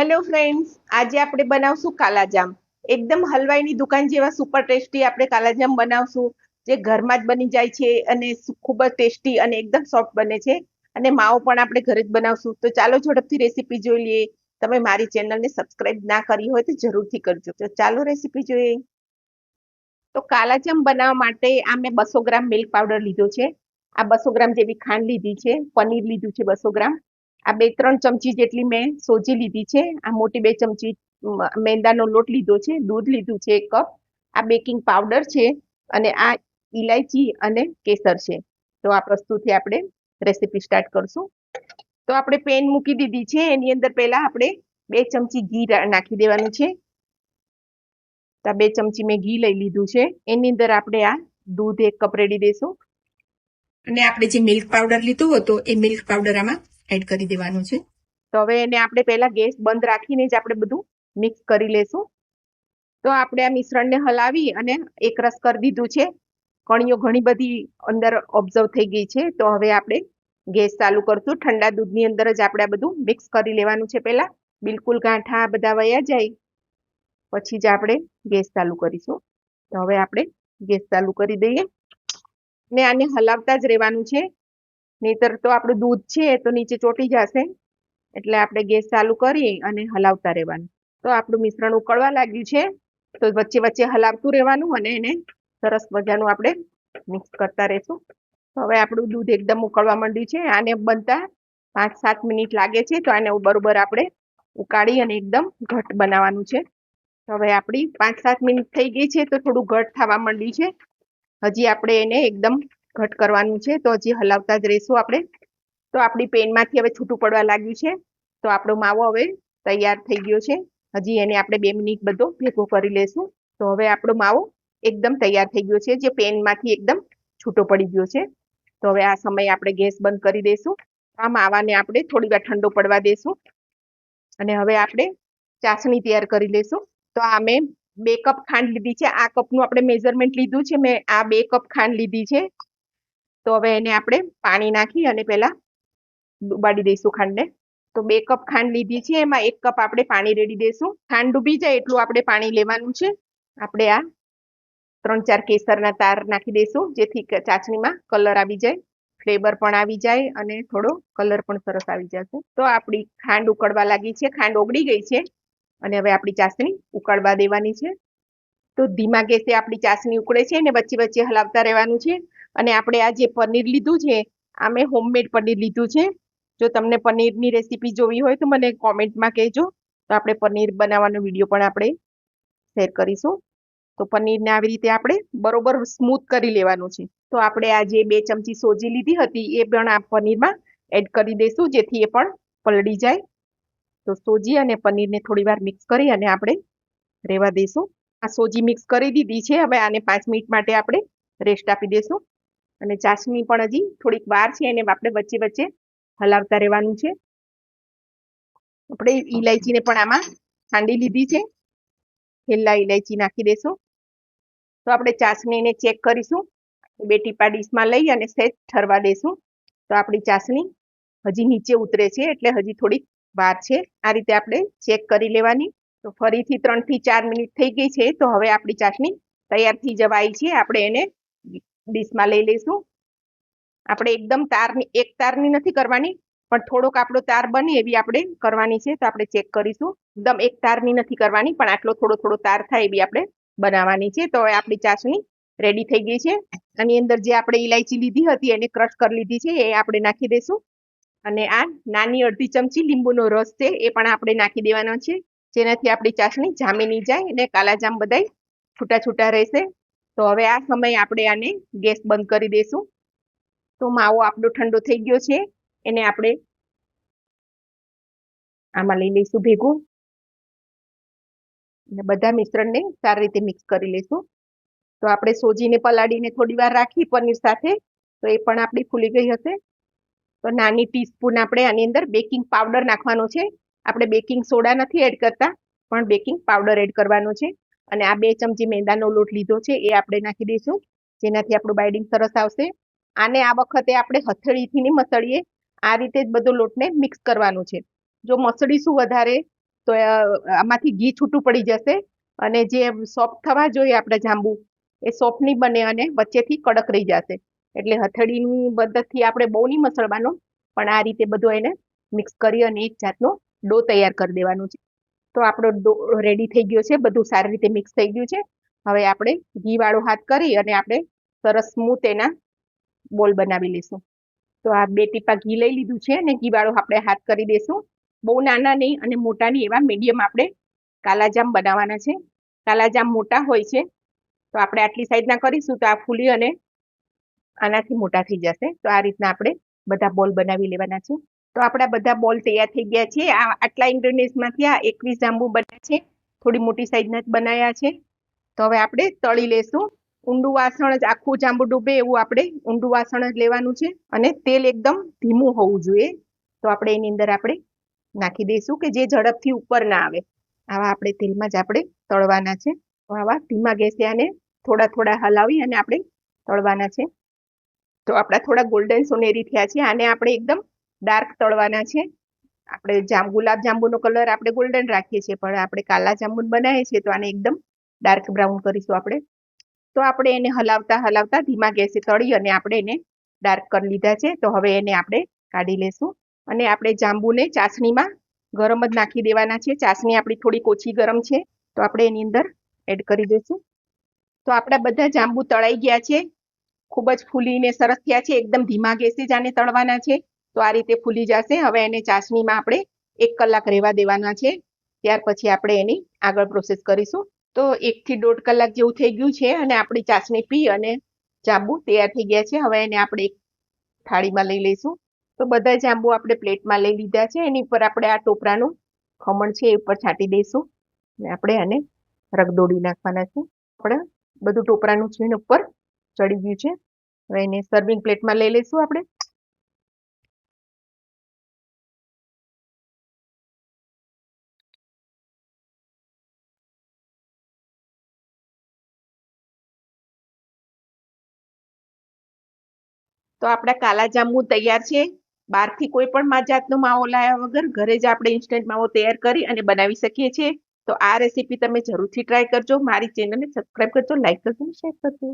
Hello friends આજે આપણે બનાવશું કાલાજામ. એકદમ હલવાઈની દુકાન જેવા સુપર ટેસ્ટી આપણે કાલાજામ બનાવશું, જે ઘરમાં જ બની જાય છે અને ખૂબ જ ટેસ્ટી અને એકદમ સોફ્ટ બને છે. અને માવો પણ આપણે ઘરે જ બનાવશું. તો ચાલો ઝડપથી રેસીપી જોઈ લઈએ. તમે મારી ચેનલને સબસ્ક્રાઇબ ના કરી હોય તો જરૂરથી કરજો. તો ચાલો રેસીપી જોઈએ. તો કાલાજામ બનાવવા માટે આ મેં બસો ગ્રામ મિલ્ક પાવડર લીધો છે. આ બસો ગ્રામ જેવી ખાંડ લીધી છે. પનીર લીધું છે બસો ગ્રામ. આ બે ત્રણ ચમચી જેટલી મેં સોજી લીધી છે. આ મોટી બે ચમચી મેંદાનો લોટ લીધો છે, દૂધ લીધું છે એક કપ. આ બેકિંગ પાવડર છે અને આ ઇલાયચી અને કેસર છે. તો આ પ્રસ્તુતથી આપણે રેસીપી સ્ટાર્ટ કરશું. તો આપણે પેન મૂકી દીધી છે. એની અંદર પહેલા આપણે બે ચમચી ઘી નાખી દેવાનું છે. તો બે ચમચી મેં ઘી લઈ લીધું છે. એની અંદર આપણે આ દૂધ એક કપ રેડી દઈશું અને આપણે જે મિલ્ક પાવડર લીધું હતું, એ મિલ્ક પાવડર આમાં એડ કરી દેવાનું છે. તો હવે એને આપણે પહેલા ગેસ બંધ રાખીને જ આપણે બધું મિક્સ કરી લેશું. તો આપણે આ મિશ્રણને હલાવી અને એકરસ કરી દીધું છે. કણીઓ ઘણી બધી અંદર ઓબ્ઝર્વ થઈ ગઈ છે. તો હવે આપણે ગેસ ચાલુ કરશું. ઠંડા દૂધની અંદર જ આપણે આ બધું મિક્સ કરી લેવાનું છે પહેલા. બિલકુલ ગાંઠા બધા વયા જાય. પછી જ આપણે ગેસ ચાલુ કરીશું. તો હવે આપણે ગેસ ચાલુ કરી દઈએ. ને આને હલાવતા જ રહેવાનું છે. નહીતર તો આપણું દૂધ છે તો નીચે ચોટી જશે. એટલે આપણે ગેસ ચાલુ કરી અને હલાવતા રહેવાનું. તો આપણું મિશ્રણ ઉકળવા લાગ્યું છે. તો વચ્ચે વચ્ચે હલાવતું રહેવાનું અને એને સરસ મજાનું આપણે મિક્સ કરતા રહેશું. હવે આપણું દૂધ એકદમ ઉકળવા માંડ્યું છે. આને બનતા પાંચ સાત મિનિટ લાગે છે. તો આને બરોબર આપણે ઉકાળી અને એકદમ ઘટ બનાવવાનું છે. તો હવે આપણી પાંચ સાત મિનિટ થઈ ગઈ છે તો થોડું ઘટ થવા માંડ્યું છે. હજી આપણે એને એકદમ ઘટ કરવાનું છે, તો હજી હલાવતા જ રહીશું આપણે. તો આપણી પેનમાંથી હવે છૂટું પડવા લાગ્યું છે. તો આપણો માવો હવે તૈયાર થઈ ગયો છે. હજી એને આપણે બે મિનિટ બધો ભેગો કરી લેશું. તો હવે આપણો માવો એકદમ તૈયાર થઈ ગયો છે, જે પેનમાંથી એકદમ છૂટો પડી ગયો છે. તો હવે આ સમયે આપણે ગેસ બંધ કરી દઈશું આ માવાને આપણે થોડી વાર ઠંડો પડવા દઈશું અને હવે આપણે ચાસણી તૈયાર કરી લઈશું તો આ મેં બે કપ ખાંડ લીધી છે. આ કપનું આપણે મેઝરમેન્ટ લીધું છે. મેં આ બે કપ ખાંડ લીધી છે. તો હવે એને આપણે પાણી નાખી અને પહેલાં ડુબાડી દઈશું ખાંડને. તો બે કપ ખાંડ લીધી છે, એમાં એક કપ આપણે પાણી રેડી દઈશું. ખાંડ ડૂબી જાય એટલું આપણે પાણી લેવાનું છે. આપણે આ ત્રણ ચાર કેસરના તાર નાખી દઈશું, જેથી ચાસણીમાં કલર આવી જાય, ફ્લેવર પણ આવી જાય અને થોડો કલર પણ સરસ આવી જશે. તો આપણી ખાંડ ઉકળવા લાગી છે, ખાંડ ઓગળી ગઈ છે અને હવે આપણી ચાસણી ઉકળવા દેવાની છે. તો ધીમા ગેસે આપણી ચાસણી ઉકળે છે અને વચ્ચે વચ્ચે હલાવતા રહેવાનું છે. અને આપણે આ જે પનીર લીધું છે આ મેં હોમમેડ પનીર લીધું છે. જો તમને પનીરની રેસીપી જોવી હોય તો મને કોમેન્ટમાં કહેજો. તો આપણે પનીર બનાવવાનો વીડિયો પણ આપણે શેર કરીશું. તો પનીરને આવી રીતે આપણે બરોબર સ્મૂથ કરી લેવાનું છે. તો આપણે આ જે બે ચમચી સોજી લીધી હતી, એ પણ આ પનીરમાં એડ કરી દઈશું, જેથી એ પણ પલળી જાય. તો સોજી અને પનીરને થોડી વાર મિક્સ કરી અને આપણે રહેવા દઈશું. આ સોજી મિક્સ કરી દીધી છે. હવે આને પાંચ મિનિટ માટે આપણે રેસ્ટ આપી દઈશું. અને ચાસણી પણ હજી થોડીક વાર છે એને આપણે વચ્ચે વચ્ચે હલાવતા રહેવાનું છે. આપણે ઇલાયચીને પણ આમાં ખાંડી લીધી છે. છેલ્લા ઇલાયચી નાખી દેશું. તો આપણે ચાસણીને ચેક કરીશું. બે ટીપા ડીશમાં લઈ અને સહેજ ઠરવા દઈશું તો આપણી ચાસણી હજી નીચે ઉતરે છે એટલે હજી થોડીક વાર છે. આ રીતે આપણે ચેક કરી લેવાની. તો ફરીથી ત્રણથી ચાર મિનિટ થઈ ગઈ છે તો હવે આપણી ચાસણી તૈયાર થઈ જવાય છે. આપણે એને ડીશમાં લઈ લઈશું. આપણે એકદમ તારની, એક તારની નથી કરવાની, પણ થોડોક આપણો તાર બને એવી આપણે કરવાની છે, તો આપણે ચેક કરીશું. એકદમ એક તારની નથી કરવાની, પણ આટલો થોડો થોડો તાર થાય એવી આપણે બનાવવાની છે. તો હવે આપણી ચાસણી રેડી થઈ ગઈ છે. આની અંદર જે આપણે ઇલાયચી લીધી હતી, એને ક્રશ કરી લીધી છે, એ આપણે નાખી દઈશું. અને આ નાની અડધી ચમચી લીંબુનો રસ છે, એ પણ આપણે નાખી દેવાનો છે. જેનાથી આપણી ચાસણી જામી નહીં જાય અને કાલાજામ બધાય છૂટા છૂટા રહેશે. તો હવે આ સમયે આપણે આને ગેસ બંધ કરી દઈશું તો માવો આપણો ઠંડો થઈ ગયો છે. એને આપણે આમાં લઈ લઈશું ભેગું. અને બધા મિશ્રણને સારી રીતે મિક્સ કરી લઈશું. તો આપણે સોજીને પલાળીને થોડી વાર રાખી, પનીર સાથે. તો એ પણ આપણી ફૂલી ગઈ હશે. તો નાની ટીસ્પૂન આપણે આની અંદર બેકિંગ પાવડર નાખવાનો છે. આપણે બેકિંગ સોડા નથી એડ કરતા, પણ બેકિંગ પાવડર એડ કરવાનો છે. અને આ બે ચમચી મેંદાનો લોટ લીધો છે, એ આપણે નાખી દઈશું, જેનાથી આપણું બાઇડિંગ સરસ આવશે. આને આ વખતે આપણે હથેળીથી નહીં મસળીએ, આ રીતે જ બધો લોટને મિક્સ કરવાનો છે. જો મસળીશું વધારે, તો આમાંથી ઘી છૂટું પડી જશે અને જે સોફ્ટ થવા જોઈએ આપણે જાંબુ, એ સોફ્ટ નહીં બને અને વચ્ચેથી કડક રહી જશે. એટલે હથેળીની મદદથી આપણે બહુ નહીં મસળવાનો, પણ આ રીતે બધું એને મિક્સ કરી અને એક જાતનો ડો તૈયાર કરી દેવાનો છે. તો આપણો રેડી થઈ ગયો છે, બધું સારી રીતે મિક્સ થઈ ગયું છે. હવે આપણે ઘી વાળો હાથ કરી અને આપણે સરસ સ્મૂથ એના બોલ બનાવી લઈશું. તો આ બે ટીપા ઘી લઈ લીધું છે અને ઘી વાળો આપણે હાથ કરી દઈશું. બહુ નાના નહીં અને મોટા નહીં એવા મીડિયમ આપણે કાલાજામ બનાવવાના છે. કાલાજામ મોટા હોય છે. તો આપણે આટલી સાઈઝના કરીશું તો આ ફૂલી અને આનાથી મોટા થઈ જશે. તો આ રીતના આપણે બધા બોલ બનાવી લેવાના છે. તો આપણા બધા બોલ તૈયાર થઈ ગયા છે. આ આટલા ઇન્ગ્રેડિયન્ટ્સમાંથી આ એકવીસ જાંબુ બન્યા છે. થોડી મોટી સાઈઝના જ બનાવ્યા છે. તો હવે આપણે તળી લેશું. ઊંડું વાસણ જ આખું જાંબુ ડૂબે એવું આપણે ઊંડું વાસણ જ લેવાનું છે અને તેલ એકદમ ધીમું હોવું જોઈએ. તો આપણે એની અંદર આપણે નાખી દઈશું કે જે ઝડપથી ઉપર ના આવે. આવા આપણે તેલમાં જ આપણે તળવાના છે. તો આવા ધીમા ગેસે આને થોડા થોડા હલાવી અને આપણે તળવાના છે. તો આપણા થોડા ગોલ્ડન સોનેરી થયા છે. આને આપણે એકદમ ડાર્ક તળવાના છે. આપણે જામ, ગુલાબ જાંબુનો કલર આપણે ગોલ્ડન રાખીએ છીએ, પણ આપણે કાલા જાંબુ બનાવીએ છીએ તો આને એકદમ ડાર્ક બ્રાઉન કરીશું આપણે. તો આપણે એને હલાવતા હલાવતા ધીમા ગેસે તળી અને આપણે એને ડાર્ક કરી લીધા છે. તો હવે એને આપણે કાઢી લેશું. અને આપણે જાંબુને ચાસણીમાં ગરમ જ નાખી દેવાના છે. ચાસણી આપણી થોડીક ઓછી ગરમ છે, તો આપણે એની અંદર એડ કરી દઈશું. તો આપણા બધા જાંબુ તળાઈ ગયા છે. ખૂબ જ ફૂલીને સરસ થયા છે. એકદમ ધીમા ગેસે જ આને તળવાના છે. તો આ રીતે ફૂલી જશે. હવે એને ચાસણીમાં આપણે એક કલાક રહેવા દેવાના છે. ત્યાર પછી આપણે એની આગળ પ્રોસેસ કરીશું. તો એકથી દોઢ કલાક જેવું થઈ ગયું છે અને આપણી ચાસણી પી અને જાંબુ તૈયાર થઈ ગયા છે. હવે એને આપણે એક થાળીમાં લઈ લઈશું. તો બધા જાંબુ આપણે પ્લેટમાં લઈ લીધા છે. એની ઉપર આપણે આ ટોપરાનું ખમણ છે એ ઉપર છાંટી દઈશું. અને આપણે આને રગદોડી નાખવાના છે. આપણે બધું ટોપરાનું છીણ ઉપર ચડી ગયું છે. હવે એને સર્વિંગ પ્લેટમાં લઈ લઈશું આપણે. તો આપણા કાલા જાંબુ તૈયાર છે. બહારથી કોઈ પણ જાતનો માવો લાવ્યા વગર ઘરે જ આપણે ઇન્સ્ટન્ટ માવો તૈયાર કરી અને બનાવી શકીએ છીએ. તો આ રેસીપી તમે જરૂરથી ટ્રાય કરજો. મારી ચેનલને સબસ્ક્રાઈબ કરજો લાઈક કરજો અને શેર કરજો.